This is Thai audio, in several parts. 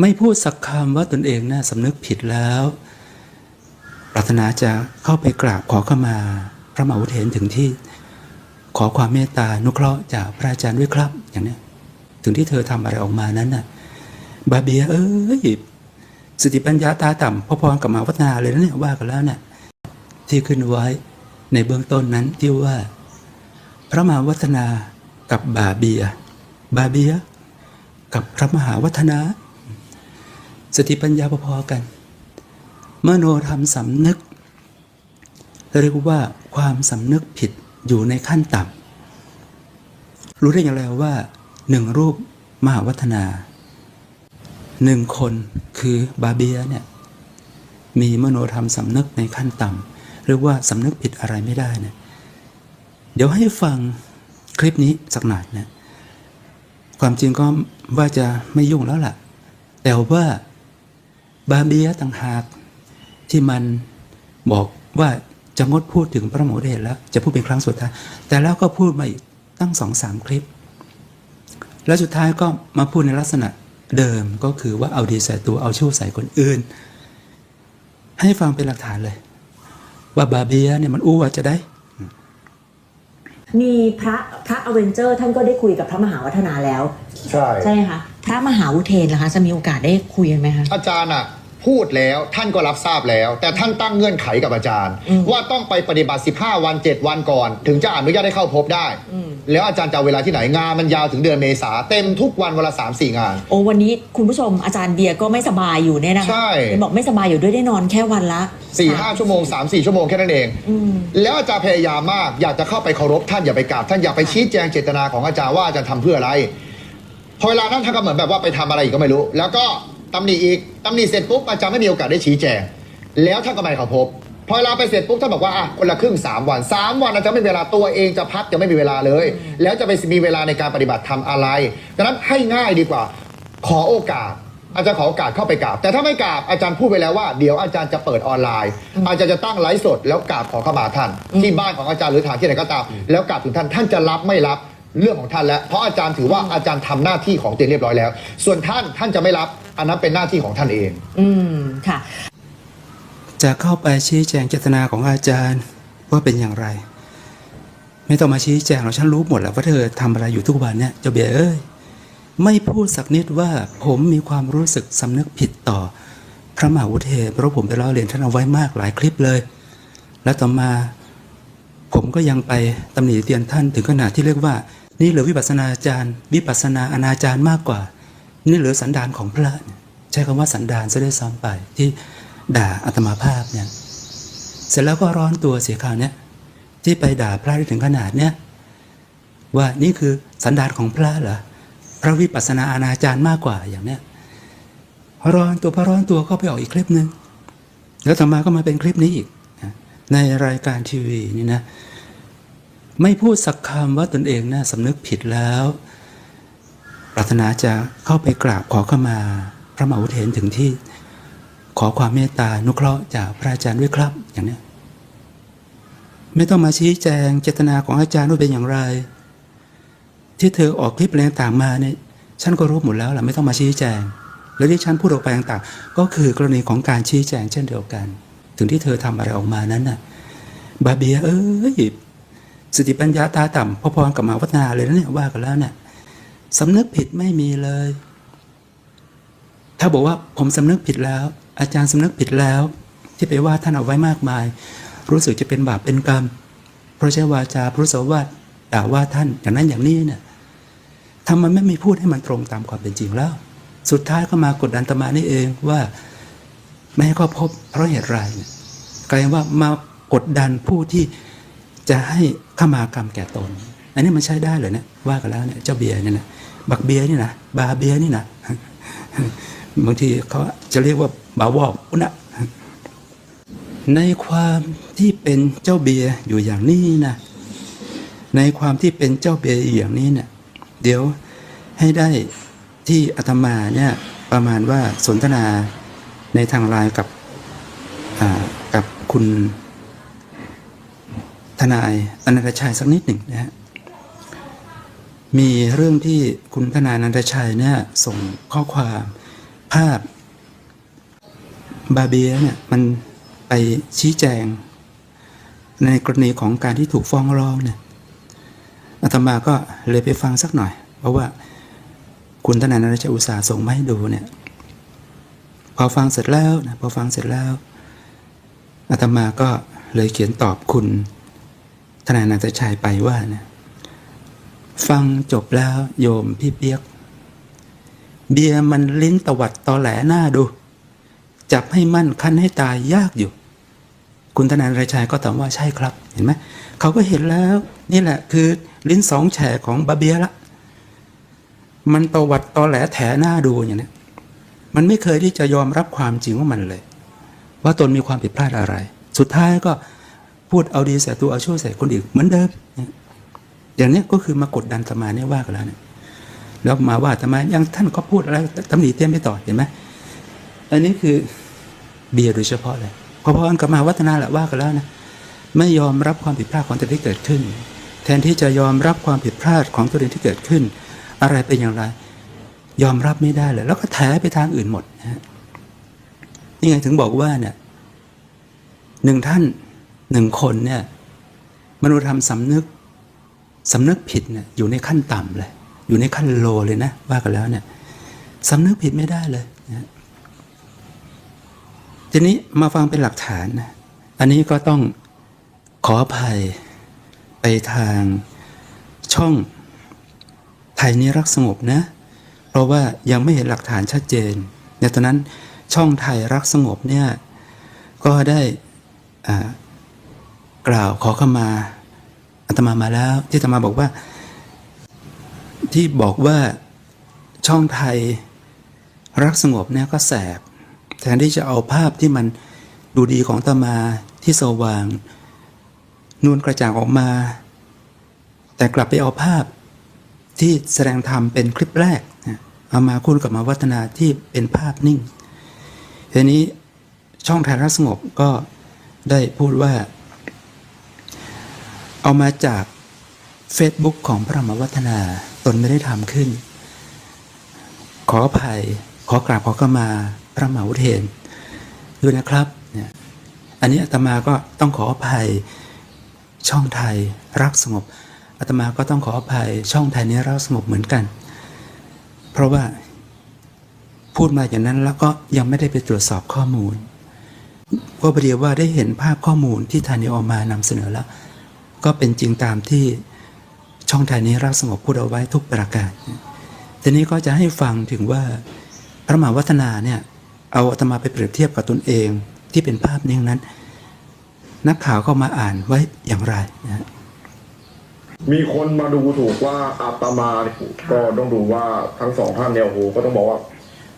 ไม่พูดสักคำว่าตนเองน่ะสำนึกผิดแล้ว ปรารถนาจะเข้าไปกราบขอขมา พระมหาวุฒเถรถึงที่ ขอความเมตตานุเคราะห์จากพระอาจารย์ด้วยครับ อย่างนี้ถึงที่เธอทำอะไรออกมานั้นน่ะบาเบียเอ้ยสติปัญญาตาต่ำพอๆกับมหาวัฒนาเลยนะเนี่ยว่ากันแล้วเนี่ยที่ขึ้นไว้ในเบื้องต้นนั้นที่ว่า พระมหาวัฒนากับบาเบีย บาเบีย กับพระมหาวัฒนา สติปัญญาพอๆกัน มโนธรรมสำนึก เรียกว่าความสำนึกผิดอยู่ในขั้นต่ำรู้ได้อย่างไรว่าหนึ่งรูปมหาวัฒนาหนึ่งคนคือบาเบียเนี่ยมีมโนธรรมสำนึกในขั้นต่ำเรียกว่าสำนึกผิดอะไรไม่ได้เนี่ยเดี๋ยวให้ฟังคลิปนี้สักหน่อยนะความจริงก็ว่าจะไม่ยุ่งแล้วล่ะ แต่ว่า บาเบียต่างหากที่มันบอกว่าจะงดพูดถึงพระโมเดชแล้ว จะพูดเป็นครั้งสุดท้าย แต่แล้วก็พูดมาอีกตั้งสองสามคลิป แล้วสุดท้ายก็มาพูดในลักษณะเดิมก็คือว่าเอาดีใส่ตัวเอาชั่วใส่คนอื่น ให้ฟังเป็นหลักฐานเลย ว่าบาเบียเนี่ยมันอู้ว่าจะได้ มีพระพระอเวนเจอร์ท่านก็ได้คุยกับพระมหาวัฒนาแล้ว ใช่ ใช่ไหมคะพระมหาวุเทนล่ะคะจะมีโอกาสได้คุยกันไหมคะอาจารย์อะ พูดแล้ว ท่านก็รับทราบแล้ว แต่ท่านตั้งเงื่อนไขกับอาจารย์อืมว่าต้องไปปฏิบัติ 15 วัน 7 วันก่อน ถึงจะอนุญาตให้เข้าพบได้อืมแล้วอาจารย์จะเอาเวลาที่ไหนงานมันยาวถึงเดือนเมษาเต็มทุกวันเวลา3 4งาน โอ้วันนี้คุณผู้ชมอาจารย์เบียร์ก็ไม่สบายอยู่เนี่ยนะคะใช่ เห็นบอกไม่สบายอยู่ด้วยได้นอนแค่วันละ4 5ชั่วโมง3 4ชั่วโมงแค่นั้นเอง อืม แล้วอาจารย์พยายามมากอยากจะเข้าไปเคารพท่านอย่าไปกราบท่านอยากไปชี้แจงเจตนาของอาจารย์ว่าอาจารย์ทำเพื่ออะไร พอเวลานั้นท่านก็เหมือนแบบว่าไปทำอะไรอีกก็ไม่รู้ แล้วก็ ตำหนิอีกตำหนิเสร็จปุ๊บอาจารย์ไม่มีโอกาสได้ชี้แจง แล้วท่านก็ไม่เขาพบ พอเวลาไปเสร็จปุ๊บท่านบอกว่าอะคนละครึ่งสามวันสามวันอาจารย์ไม่มีเวลาตัวเองจะพักจะไม่มีเวลาเลย แล้วจะไปมีเวลาในการปฏิบัติทำอะไรดังนั้นให้ง่ายดีกว่า ขอโอกาสอาจารย์ขอโอกาสเข้าไปกราบ แต่ถ้าไม่กราบอาจารย์พูดไปแล้วว่าเดี๋ยวอาจารย์จะเปิดออนไลน์ อาจารย์จะตั้งไลฟ์สดแล้วกราบขอขมาท่าน ที่บ้านของอาจารย์หรือฐานที่ไหนก็ตาม แล้วกราบถึงท่านท่านจะรับไม่รับ เรื่องของท่านแล้ว เพราะอาจารย์ถือว่าอาจารย์ทำหน้าที่ของตัวเองเรียบร้อยแล้ว ส่วนท่านท่านจะไม่รับ อันนั้นเป็นหน้าที่ของท่านเอง อืมค่ะ จะเข้าไปชี้แจงเจตนาของอาจารย์ว่าเป็นอย่างไร ไม่ต้องมาชี้แจงหรอกฉันรู้หมดแล้วว่าเธอทำอะไรอยู่ทุกวันเนี่ยเจ้าเบียร์เอ้ยไม่พูดสักนิดว่าผมมีความรู้สึกสำนึกผิดต่อ พระมหาวุฒเทพเพราะผมไปล้อเลียนท่านเอาไว้มากหลายคลิปเลย และต่อมาผมก็ยังไปตำหนิเตียนท่านถึงขนาดที่เรียกว่า นี่เหลือวิปัสนาจารย์ วิปัสนาอนาจารย์มากกว่า นี่เหลือสันดานของพระใช้คำว่าสันดานซะด้วยซ้ำไปที่ด่าอาตมาภาพเนี่ยเสร็จแล้วก็ร้อนตัวเสียคราวเนี้ยที่ไปด่าพระได้ถึงขนาดเนี้ยว่านี่คือสันดานของพระเหรอพระวิปัสสนาอนาจารย์มากกว่าอย่างเนี้ยร้อนตัวพระร้อนตัวก็ไปออกอีกคลิปหนึ่งแล้วต่อมาก็มาเป็นคลิปนี้อีกในรายการทีวีนี่นะ ไม่พูดสักคำว่าตนเองน่ะสำนึกผิดแล้ว ปรารถนาจะเข้าไปกราบขอขมา พระมหาวุฒเถรถึงที่ ขอความเมตตานุเคราะห์จากพระอาจารย์ด้วยครับ อย่างนี้ไม่ต้องมาชี้แจงเจตนาของอาจารย์ว่าเป็นอย่างไร ที่เธอออกคลิปอะไรต่างมาเนี่ยฉันก็รู้หมดแล้วล่ะไม่ต้องมาชี้แจง แล้วที่ฉันพูดออกไปต่างๆก็คือกรณีของการชี้แจงเช่นเดียวกัน ถึงที่เธอทำอะไรออกมานั้นน่ะบาเบียเอ้ย สติปัญญาตาต่ำพอๆกับมาวัฒนาเลยนะเนี่ยว่ากันแล้วเนี่ยสำนึกผิดไม่มีเลย ถ้าบอกว่าผมสำนึกผิดแล้ว อาจารย์สำนึกผิดแล้ว ที่ไปว่าท่านเอาไว้มากมาย รู้สึกจะเป็นบาปเป็นกรรมเพราะใช้วาจาพุทธสวาสด่าว่าท่านอย่างนั้นอย่างนี้เนี่ยทำไมไม่มีพูดให้มันตรงตามความเป็นจริงแล้ว สุดท้ายก็มากดดันตมานี่เองว่าไม่ให้เข้าพบเพราะเหตุไรกลายเป็นว่า มากดดันผู้ที่จะให้ ขมากรรมแก่ตน อันนี้มันใช้ได้เลยเนี่ยว่ากันแล้วเนี่ยเจ้าเบียร์เนี่ยนะบักเบียร์นี่นะบาเบียร์นี่นะบางทีเขาจะเรียกว่าบาวอกนะในความที่เป็นเจ้าเบียร์อยู่อย่างนี้นะในความที่เป็นเจ้าเบียร์อย่างนี้เนี่ยเดี๋ยวให้ได้ที่อาตมาเนี่ยประมาณว่าสนทนาในทางไลน์กับอ่ากับคุณ ทนายอนันตชัยสักนิดหนึ่งนะฮะมีเรื่องที่คุณทนายอนันทชัยเนี่ยส่งข้อความภาพบาเบียเนี่ยมันไปชี้แจง ในกรณีของการที่ถูกฟ้องร้องเนี่ยอาตมาก็เลยไปฟังสักหน่อย เพราะว่าคุณทนายนรชอุตสาห์ส่งมาให้ดูเนี่ย พอฟังเสร็จแล้วนะพอฟังเสร็จแล้วอาตมาก็เลยเขียนตอบคุณ ทนายนันทชัยไปว่านะฟังจบแล้วโยมพี่เปียก เบียร์มันลิ้นตวัดตอแหลหน้าดู จับให้มั่นคั้นให้ตายยากอยู่ คุณธนานรชัยก็ตอบว่าใช่ครับ เห็นไหมเขาก็เห็นแล้ว นี่แหละคือลิ้นสองแฉของบาเบียละมันตวัดตอแหลแถหน้าดูอย่างนี้มันไม่เคยที่จะยอมรับความจริงว่ามันเลย ว่าตนมีความผิดพลาดอะไร สุดท้ายก็ พูดเอาดีใส่ตัวเอาชั่วใส่คนอื่นเหมือนเดิมอย่างนี้ก็คือมากดดันตมาเนี่ยว่ากันแล้วเนี่ยแล้วมาว่าตมายังท่านก็พูดอะไรตำหนิเตี้ยไม่ต่อเห็นไหมอันนี้คือเบียร์โดยเฉพาะเลยเพราะอันกับมาวัฒนาแหละว่ากันแล้วนะไม่ยอมรับความผิดพลาดของตัวเองที่เกิดขึ้น แทนที่จะยอมรับความผิดพลาดของตัวเองที่เกิดขึ้น อะไรเป็นอย่างไร ยอมรับไม่ได้เลย แล้วก็แถไปทางอื่นหมดนะฮะนี่ไงถึงบอกว่าเนี่ยหนึ่งท่าน หนึ่งคนเนี่ยมนุษยธรรมสำนึกสำนึกผิดเนี่ยอยู่ในขั้นต่ำเลย อยู่ในขั้นโลเลยนะว่ากันแล้วเนี่ยสำนึกผิดไม่ได้เลยนะทีนี้มาฟังเป็นหลักฐานนะอันนี้ก็ต้องขออภัยไปทางช่องไทยนี้รักสงบนะ เพราะว่ายังไม่เห็นหลักฐานชัดเจนในตอนนั้นช่องไทยรักสงบเนี่ยก็ได้อ่า กล่าวขอเขมาอาตมามาแล้ว ที่อาตมาบอกว่า ที่บอกว่าช่องไทยรักสงบเนี่ยก็แสบแทนที่จะเอาภาพที่มันดูดีของตมาที่สว่างนูนกระจ่างออกมา แต่กลับไปเอาภาพที่แสดงธรรมเป็นคลิปแรกเอามาคู่กับมาวัฒนาที่เป็นภาพนิ่งทีนี้ช่องไทยรักสงบก็ได้พูดว่า เอามาจาก Facebook ของพระมวัฒนาตนไม่ได้ทำขึ้น ขออภัย ขอกราบขอขมาพระมหาวุเทนด้วยนะครับเนี่ยอันนี้อาตมาก็ต้องขออภัยช่องไทยรักสงบอาตมาก็ต้องขออภัยช่องไทยนี้รักสงบเหมือนกัน เพราะว่าพูดมาอย่างนั้นแล้วก็ยังไม่ได้ไปตรวจสอบข้อมูล ก็ประเดี๋ยวว่าได้เห็นภาพข้อมูลที่ทานนี้ออกมานำเสนอแล้ว ก็เป็นจริงตามที่ช่องไทยนี้รักสงบพูดเอาไว้ทุกประการทีนี้ก็จะให้ฟังถึงว่าพระมหาวัฒนาเนี่ยเอาอาตมาไปเปรียบเทียบกับตนเองที่เป็นภาพนิ่งนั้น นักข่าวก็มาอ่านไว้อย่างไรนะฮะมีคนมาดูถูกว่าอาตมาเนี่ยก็ต้องดูว่าทั้งสองท่านเนี่ยโอ้โหก็ต้องบอกว่า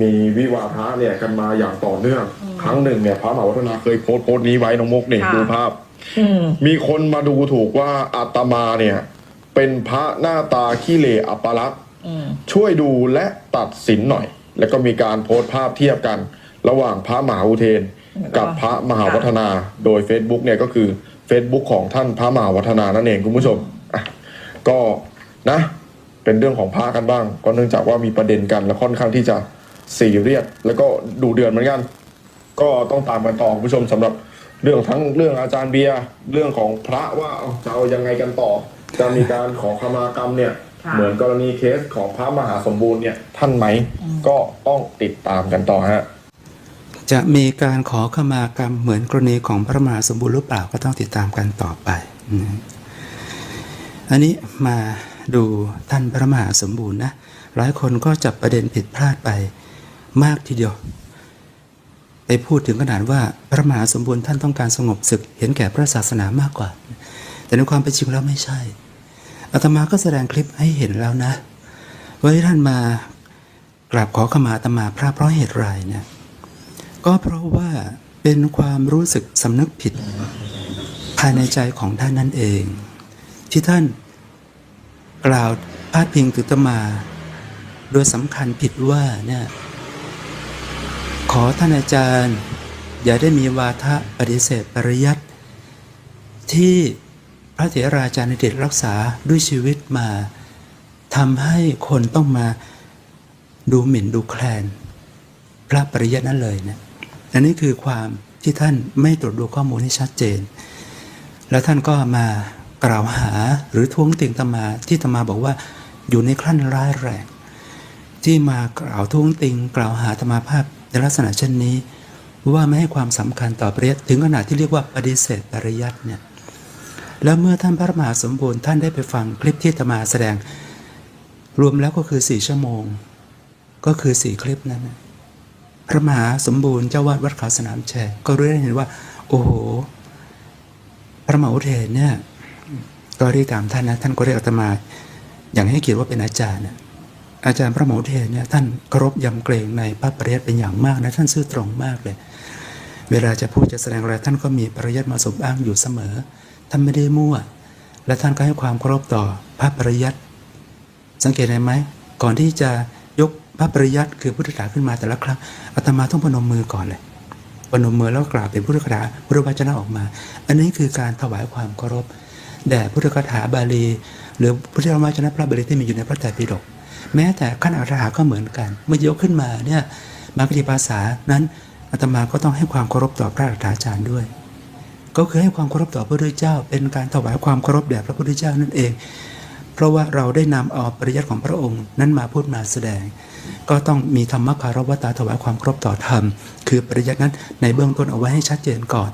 มีวิวาทะเนี่ยกันมาอย่างต่อเนื่อง ครั้งหนึ่งเนี่ยพระมหาวัฒนาเคยโพสต์โพสต์นี้ไว้น้องมุกนี่ค่ะดูภาพอื มมีคนมาดูถูกว่าอาตมาเนี่ย เป็นพระหน้าตาขี้เหร่อัปลักษณ์อืมช่วยดูและตัดสินหน่อย แล้วก็มีการโพสต์ภาพเทียบกัน ระหว่างพระมหาอุเทน กับพระมหาวัฒนา โดย Facebook เนี่ยก็คือ Facebook ของท่านพระมหาวัฒนานั่นเองคุณผู้ชมอะก็นะ เป็นเรื่องของพระกันบ้าง ก็เนื่องจากว่ามีประเด็นกันและค่อนข้างที่จะซีเรียสแล้วก็ดูเดือดเหมือนกัน ก็ต้องตามกันต่อคุณผู้ชมสำหรับ เรื่องทั้งเรื่องอาจารย์เบียร์เรื่องของพระว่าเอาจะเอายังไงกันต่อ จะมีการขอขมากรรมเนี่ยค่ะเหมือนกรณีเคสของพระมหาสมบูรณ์เนี่ยท่านไหมก็ต้องติดตามกันต่อฮะ จะมีการขอขมากรรมเหมือนกรณีของพระมหาสมบูรณ์หรือเปล่าก็ต้องติดตามกันต่อไปนะอันนี้มาดูท่านพระมหาสมบูรณ์นะหลายคนก็จับประเด็นผิดพลาดไปมากทีเดียว ไปพูดถึงขนาดว่าพระมหาสมบูรณ์ท่านต้องการสงบศึก เห็นแก่พระศาสนามากกว่า แต่ในความเป็นจริงแล้วไม่ใช่อาตมาก็แสดงคลิปให้เห็นแล้วนะว่าที่ท่านมากราบขอขมาอาตมาพระเพราะเหตุไรเนี่ยก็เพราะว่าเป็นความรู้สึกสำนึกผิด ภายในใจของท่านนั่นเอง ที่ท่านกล่าวพาดพิงถึงตมา โดยสำคัญผิดว่าเนี่ย ขอท่านอาจารย์ อย่าได้มีวาทะปฏิเสธปริยัติที่พระเถราจารย์ในเดชรักษาด้วยชีวิตมาทำให้คนต้องมาดูหมิ่นดูแคลน พระปริยัตินั้นเลยนะอันนี้คือความที่ท่านไม่ตรวจดูข้อมูลที่ชัดเจน แล้วท่านก็มากล่าวหาหรือท้วงติงตมาที่ตมาบอกว่าอยู่ในขั้นร้ายแรงที่มากล่าวท้วงติงกล่าวหาธรรมาภาพ ในลักษณะเช่นนี้ว่าไม่ให้ความสำคัญต่อปริยัติถึงขนาดที่เรียกว่าปฏิเสธปริยัติเนี่ยแล้วเมื่อท่านพระมหาสมบูรณ์ท่านได้ไปฟังคลิปที่อาตมาแสดง รวมแล้วก็คือสี่ชั่วโมง ก็คือสี่คลิปนั้นพระมหาสมบูรณ์เจ้าวาดวัดเขาสนามแชร์ก็รู้ได้เห็นว่า โอ้โห พระมหาอุเทนเนี่ยก็เรียกตามท่านนะท่านก็เรียกอาตมา อย่างให้เกียรติว่าเป็นอาจารย์นะ อาจารย์พระมหเทนเนี่ยท่านเคารพยำเกรงในพระปริยัติเป็นอย่างมากนะท่านซื่อตรงมากเลย เวลาจะพูดจะแสดงอะไรท่านก็มีปริยัติมาสมอ้างอยู่เสมอ ท่านไม่ได้มั่ว และท่านก็ให้ความเคารพต่อพระปริยัติสังเกตเห็นไหมก่อนที่จะยกพระปริยัติคือพุทธคาถาขึ้นมาแต่ละครั้งอาตมาต้องพนมมือก่อนเลยพนมมือแล้วกราบเป็นพุทธคาถาพุทธวจนะออกมา อันนี้คือการถวายความเคารพแด่พุทธคาถาบาลี หรือพุทธวจนะพระบาลีที่มีอยู่ในพระไตรปิฎก แม้แต่ขั้นอัตถาก็เหมือนกัน เมื่อยกขึ้นมาเนี่ยมากิภาษานั้นอาตมาก็ต้องให้ความเคารพต่อพระอาจารย์ด้วย ก็คือให้ความเคารพต่อพระพุทธเจ้า เป็นการถวายความเคารพแด่พระพุทธเจ้านั่นเอง เพราะว่าเราได้นำเอาปริยัติของพระองค์นั้นมาพูดมาแสดง ก็ต้องมีธรรมคารวตาถวายความเคารพต่อธรรม คือปริยัตินั้นในเบื้องต้นเอาไว้ให้ชัดเจนก่อน